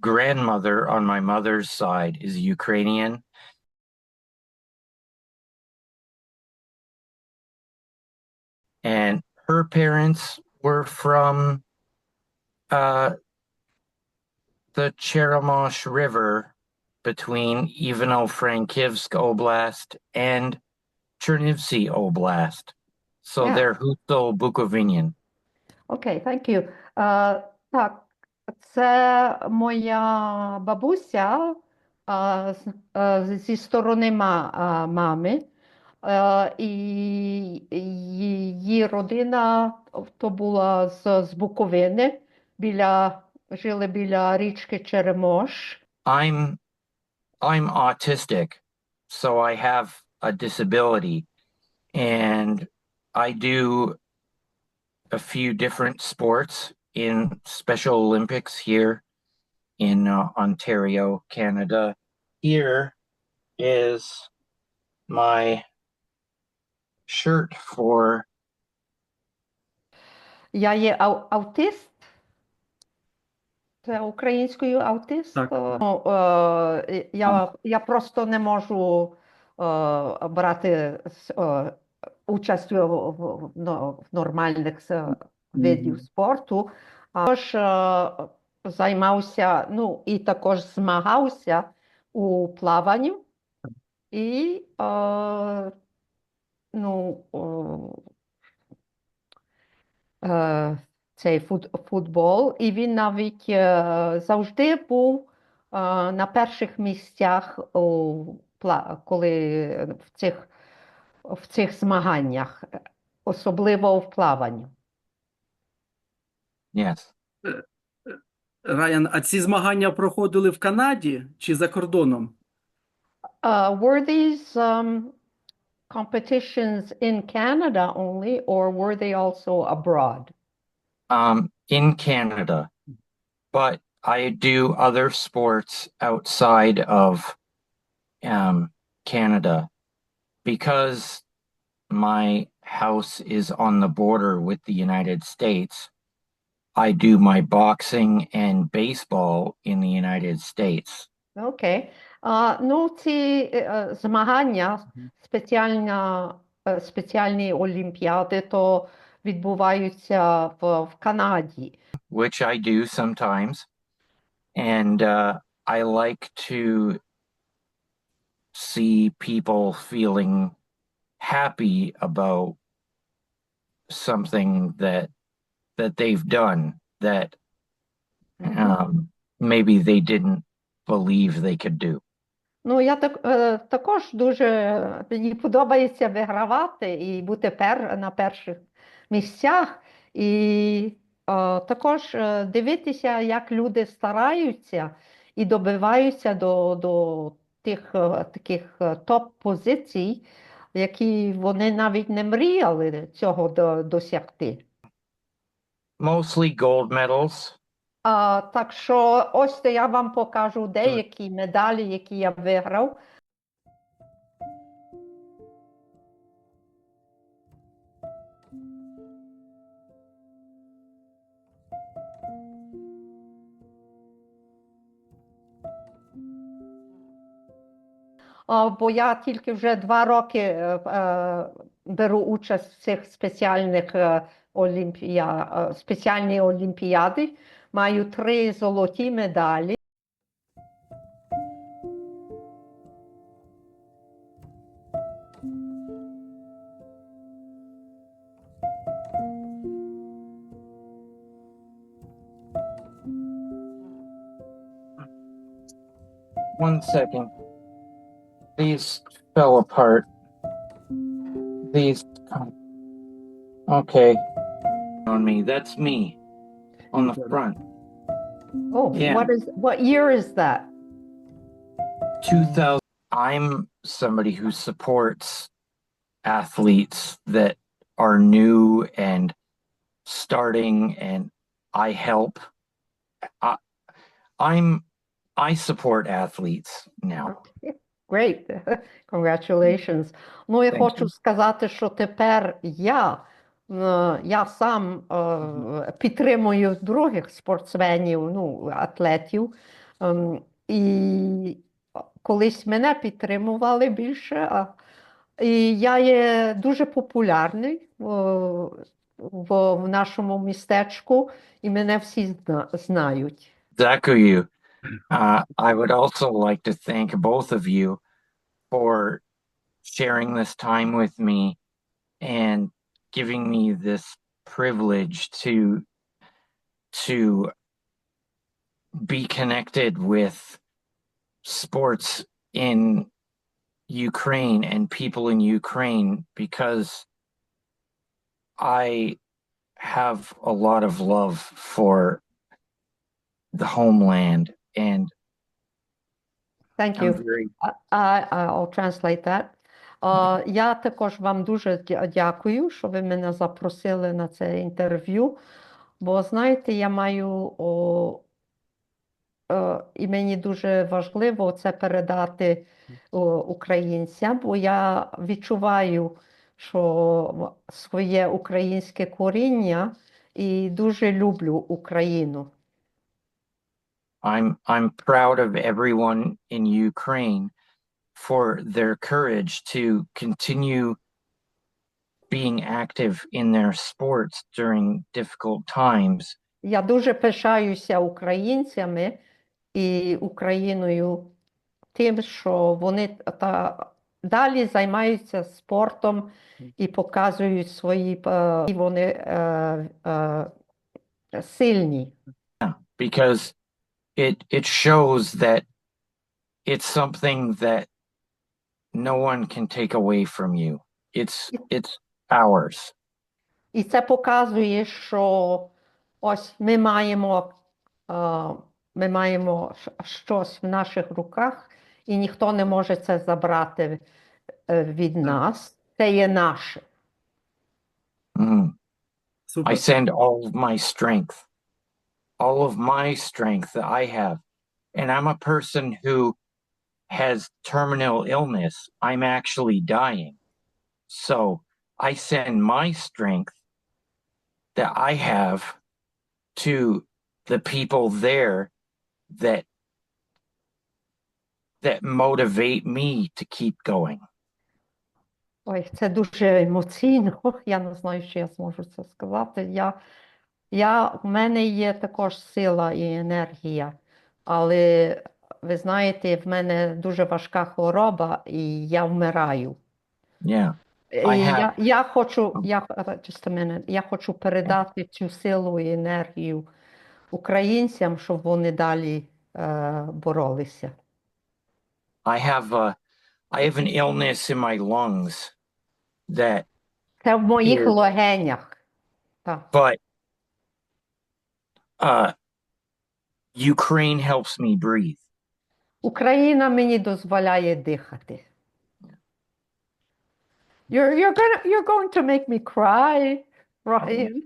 grandmother on my mother's side is Ukrainian. And her parents were from uh, the Cheremosh River between Ivano-Frankivsk Oblast and Chernivtsi Oblast. So yeah. they're Hutsul Bukovinian. Okay, thank you. Uh, talk це моя бабуся зі сторони ма, мами. І її родина то була з, з Буковини, біля, жили біля річки Черемош. I'm I'm autistic, so I have a disability and I do a few different sports in Special Olympics here in uh, Ontario, Canada. Here is my shirt for Я є ау- аутист. Це українською аутист. Так. Е, ну, е, я, я просто не можу е, брати с- е, участь в, в, в, но- в нормальних е, видів спорту. А Також е, займався, ну і також змагався у плаванні. І е, ну, е, цей фут, футбол, і він навіть е, завжди був е, на перших місцях, у, коли в цих, в цих змаганнях, особливо в плаванні. yes. Райан, а ці змагання проходили в Канаді чи за кордоном? Uh, were these um, competitions in Canada only, or were they also abroad? um, in Canada, but I do other sports outside of um, Canada because my house is on the border with the United States. I do my boxing and baseball in the United States. Окей. А, ну, ці е, е, змагання, Мгм. спеціальна, е, спеціальні олімпіади, то відбуваються в, в Канаді. which I do sometimes. And uh, I like to see people feeling happy about something that that they've done that um, maybe they didn't believe they could do. Ну, я так, е, також дуже мені подобається вигравати і бути пер, на перших місцях. І е, також е, дивитися, як люди стараються і добиваються до, до тих е, таких е, топ-позицій, які вони навіть не мріяли цього до, досягти. Mostly gold medals. А, так що ось то я вам покажу деякі медалі, які я виграв. Бо я тільки вже два роки е, е, беру участь в цих спеціальних е, олімпія, е, спеціальні олімпіади. Маю три золоті медалі. One second. These fell apart. These. Okay. On me. That's me. On the front. Oh, Yeah. what is what year is that? 2000 i'm somebody who supports athletes that are new and starting and i help I, i'm i support athletes now Great, congratulations. Ну, я Thank хочу you. сказати, що тепер я, е, я сам е, підтримую других спортсменів, ну, атлетів. Ем, І колись мене підтримували більше, і я є дуже популярний в, в нашому містечку, і мене всі знають. Дякую. Uh, I would also like to thank both of you for sharing this time with me and giving me this privilege to to be connected with sports in Ukraine and people in Ukraine because I have a lot of love for the homeland and Thank I'm you. very I, I'll translate that. Uh, я також вам дуже дя- дякую, що ви мене запросили на це інтерв'ю. Бо знаєте, я маю о, е, і мені дуже важливо це передати о, українцям, бо я відчуваю, що своє українське коріння і дуже люблю Україну. I'm I'm proud of everyone in Ukraine for their courage to continue being active in their sports during difficult times Я дуже пишаюся українцями і Україною тим, що вони та далі займаються спортом і показують свої е, і вони е, е, сильні. because it it shows that it's something that no one can take away from you. It's it's ours. І це показує, що ось ми маємо, е, ми маємо щ- щось в наших руках, і ніхто не може це забрати е, від нас. Це є наше. Mm. Супер. I send all of my strength, all of my strength that I have. And I'm a person who has terminal illness. I'm actually dying. So I send my strength that I have to the people there that that motivate me to keep going. Ой, це дуже емоційно. Я не знаю, чи я зможу це сказати. Я, я, в мене є також сила і енергія, але ви знаєте, в мене дуже важка хвороба, і я вмираю. Yeah. І have- я, я хочу, я, just a minute, я хочу передати цю силу і енергію українцям, щоб вони далі е, боролися. I have a I have an illness in my lungs that Це в моїх легенях. Так. but uh Ukraine helps me breathe. Україна мені дозволяє дихати. You're, you're, gonna, you're going to make me cry, Ryan.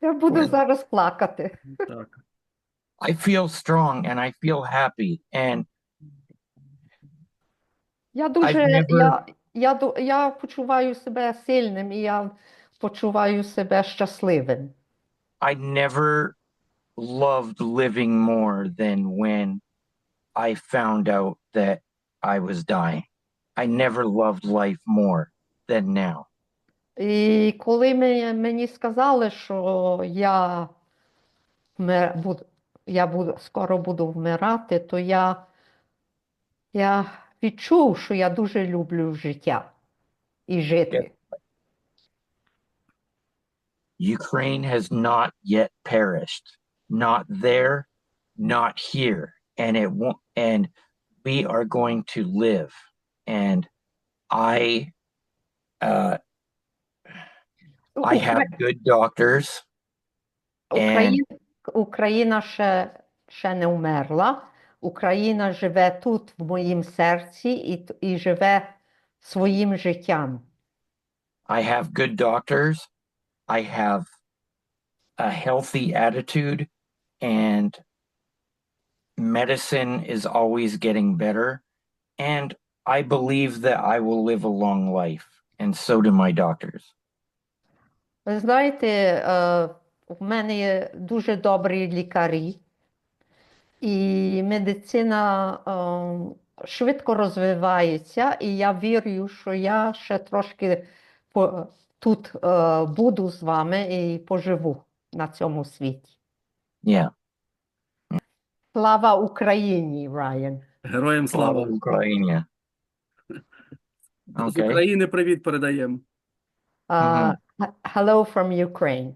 Я буду Well. зараз плакати. Так. I feel strong and I feel happy and Я дуже, never- я, я, ду- я почуваю себе сильним і я почуваю себе щасливим. I never loved living more than when I found out that I was dying. I never loved life more than now. І коли мені, сказали, що я, буду, я буду, скоро буду вмирати, то я, я відчув, що я дуже люблю життя і жити. Ukraine has not yet perished. Not there, not here. And it won't and we are going to live. And I uh I have Укра- good doctors. Україна, Україна ще, ще не вмерла. Україна живе тут, в моїм серці, і, т- і живе своїм життям. I have good doctors. I have a healthy attitude, and medicine is always getting better. And I believe that I will live a long life, and so do my doctors. Ви знаєте, е, в мене є дуже добрі лікарі, і медицина е, швидко розвивається, і я вірю, що я ще трошки тут е, буду з вами і поживу на цьому світі. Yeah. Слава Україні, Райан! Героям слава. Слава Україні. З України привіт передаємо. Uh, hello from Ukraine.